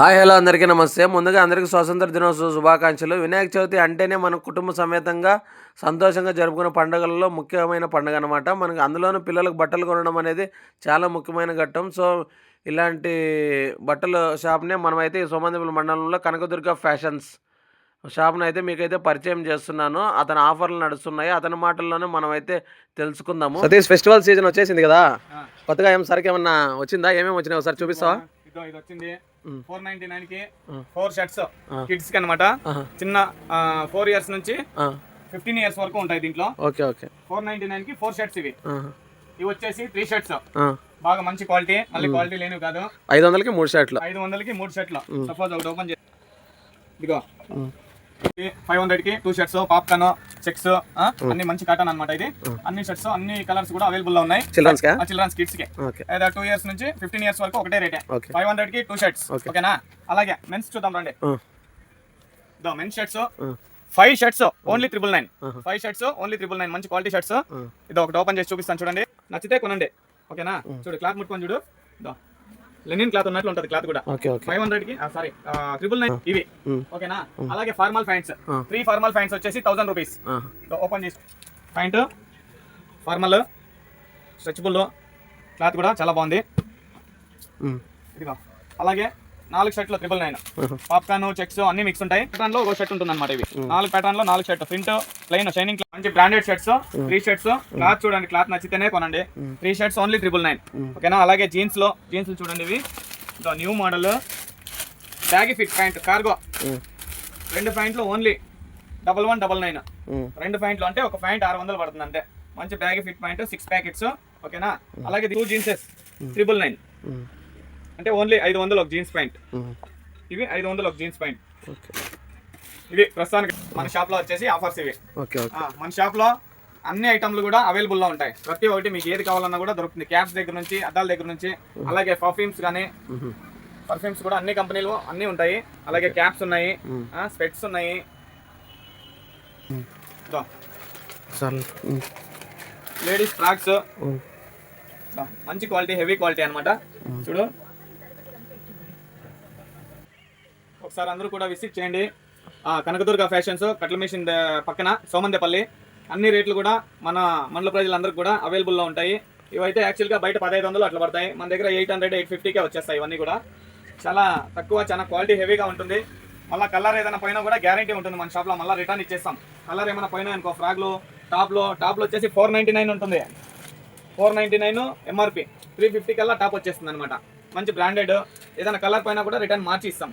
Hi hello అందరికీ నమస్తే. ముందుగా అందరికీ స్వాతంత్ర దినోత్సవ శుభాకాంక్షలు. వినాయక చవితి అంటేనే మన కుటుంబ సమేతంగా సంతోషంగా జరుపుకునే పండుగలలో ముఖ్యమైన పండుగ అనమాట మనకి అందులోనూ పిల్లలకు బట్టలు కొనడం అనేది చాలా ముఖ్యమైన ఘట్టం. సో ఇలాంటి బట్టల షాప్నే మనమైతే ఈ సోమందిపుల మండలంలో కనకదుర్గ ఫ్యాషన్స్ షాప్ను అయితే మీకైతే పరిచయం చేస్తున్నాను. అతని ఆఫర్లు నడుస్తున్నాయి. అతని మాటల్లోనే మనమైతే తెలుసుకుందాము. సతీష్ ఫెస్టివల్ సీజన్ వచ్చేసింది కదా? కొత్తగా ఏం సరికి ఏమన్నా వచ్చిందా? ఏమేమి వచ్చినాయి? ఒకసారి చూపిస్తావా? ఇదో ఇది వచ్చింది. ఫోర్ నైన్టీ నైన్కి. Four shirts. కిడ్స్కి అనమాట. చిన్న ఫోర్ ఇయర్స్ నుంచి ఫిఫ్టీన్ ఇయర్స్ వరకు ఉంటాయి దీంట్లో. Okay okay. ఫోర్ నైన్టీ నైన్కి ఫోర్ షర్ట్స్ ఇవి. ఇవి వచ్చేసి త్రీ షర్ట్స్ బాగా మంచి క్వాలిటీ మళ్ళీ క్వాలిటీ లేనివి కాదు. ఐదు వందలకి మూడు షర్ట్లు. ఐదు వందలకి మూడు షర్ట్లు. సపోజ్ ఒకటి ఓపెన్ చేసి ఇదిగో. ఫైవ్ హండ్రెడ్కి టూ షర్ట్స్ పాప్కార్న్ చెక్స్ అన్ని మంచి కాటన్ అన్నమాట ఇది. అన్ని షర్ట్స్ అన్ని కలర్స్ కూడా అవైలబుల్లో ఉన్నాయి చిల్డ్రన్స్ చిల్డ్రన్స్ కిడ్స్కి. టూ ఇయర్స్ నుంచి ఫిఫ్టీన్ ఇయర్స్ వరకు ఒకటే రేటే ఫైవ్ హండ్రెడ్కి టూ షర్ట్స్. ఓకేనా? అలాగే మెన్స్ చూద్దాం రండి. Men's shirts five shirts only triple nine. Five shirts only triple nine మంచి క్వాలిటీ షర్ట్స్ ఇది ఒకటి ఓపెన్ చేసి చూపిస్తాను చూడండి. నచ్చితే కొనండి. ఓకేనా? చూడు క్లాత్ ముట్టుకొని చూడు. లెనిన్ క్లాత్ ఉన్నట్లు ఉంటుంది క్లాత్ కూడా. ఫైవ్ హండ్రెడ్కి సారీ త్రిబుల్ నైన్ ఇవి. ఓకేనా? అలాగే ఫార్మల్ ప్యాంట్స్ ఆ. త్రీ ఫార్మల్ ప్యాంట్స్ వచ్చేసి థౌసండ్ రూపీస్ ఓపెన్ చేసి. ప్యాంట్ ఫార్మల్ స్ట్రెచబుల్ క్లాత్ కూడా చాలా బాగుంది. ఇదిగో. అలాగే నాలుగు షర్ట్లు త్రిబుల్ నైన్. పాప్కార్న్ చెక్స్ అన్ని మిక్స్ ఉంటాయి. ప్యాటర్న్లో ఒక షర్ట్ ఉంటుంది అనమాట ఇవి నాలుగు ప్యాటర్న్లో నాలుగు షర్ట్. ప్రింట్ ప్లెయిన్ షైనింగ్ మంచి branded shirts three shirts cloth చూడండి క్లాత్ నచ్చితేనే కొనండి. Three shirts only triple nine ఓకేనా? అలాగే జీన్స్లో జీన్స్ చూడండి ఇవి. New model baggy fit pant cargo రెండు ప్యాంట్లు only double one double nine రెండు ప్యాంట్లు అంటే ఒక ప్యాంట్ ఆరు వందలు పడుతుంది అంటే మంచి baggy fit pant six packets ఓకేనా? అలాగే టూ జీన్సెస్ త్రిబుల్ నైన్ అంటే ఓన్లీ ఐదు వందలు ఒక జీన్స్ ప్యాంట్. ఇవి ఐదు వందలు ఒక జీన్స్ ప్యాంట్. ఇవి ప్రస్తుతానికి మన షాప్లో వచ్చేసి ఆఫర్స్ ఇవి. మన షాప్లో అన్ని ఐటమ్లు కూడా అవైలబుల్లో ఉంటాయి. ప్రతి ఒక్కటి మీకు ఏది కావాలన్నా కూడా దొరుకుతుంది. క్యాప్స్ దగ్గర నుంచి అద్దాల దగ్గర నుంచి అలాగే పర్ఫ్యూమ్స్ కానీ పర్ఫ్యూమ్స్ కూడా అన్ని కంపెనీలు అన్ని ఉంటాయి. అలాగే క్యాప్స్ ఉన్నాయి స్పెట్స్ ఉన్నాయి. లేడీస్ ఫ్రాక్స్ మంచి క్వాలిటీ హెవీ క్వాలిటీ అన్నమాట. చూడు. ఒకసారి అందరూ కూడా విసిట్ చేయండి. కనకదుర్గ ఫ్యాషన్స్ కట్ల మిషన్ పక్కన సోమందేపల్లి అన్ని రేట్లు కూడా మన మండల ప్రజలందరికీ కూడా అవైలబుల్లో ఉంటాయి. ఇవైతే యాక్చువల్గా బయట పదహైదు వందలు అట్లా పడతాయి. మన దగ్గర ఎయిట్ హండ్రెడ్ ఎయిట్ ఫిఫ్టీకే వచ్చేస్తాయి ఇవన్నీ కూడా. చాలా తక్కువ చాలా క్వాలిటీ హెవీగా ఉంటుంది. మళ్ళీ కలర్ ఏదైనా పోయినా కూడా గ్యారంటీ ఉంటుంది మన షాప్లో మళ్ళీ రిటర్న్ ఇచ్చేస్తాం. కలర్ ఏమైనా పోయినా అనుకో ఫ్రాక్లో టాప్లో టాప్లో వచ్చేసి ఫోర్ నైంటీ నైన్ ఉంటుంది. Four ninety nine MRP three fifty కల్లా టాప్ వచ్చేస్తుంది అనమాట మంచి బ్రాండెడ్ ఏదైనా కలర్ పైన కూడా రిటర్న్ మార్చి ఇస్తాం.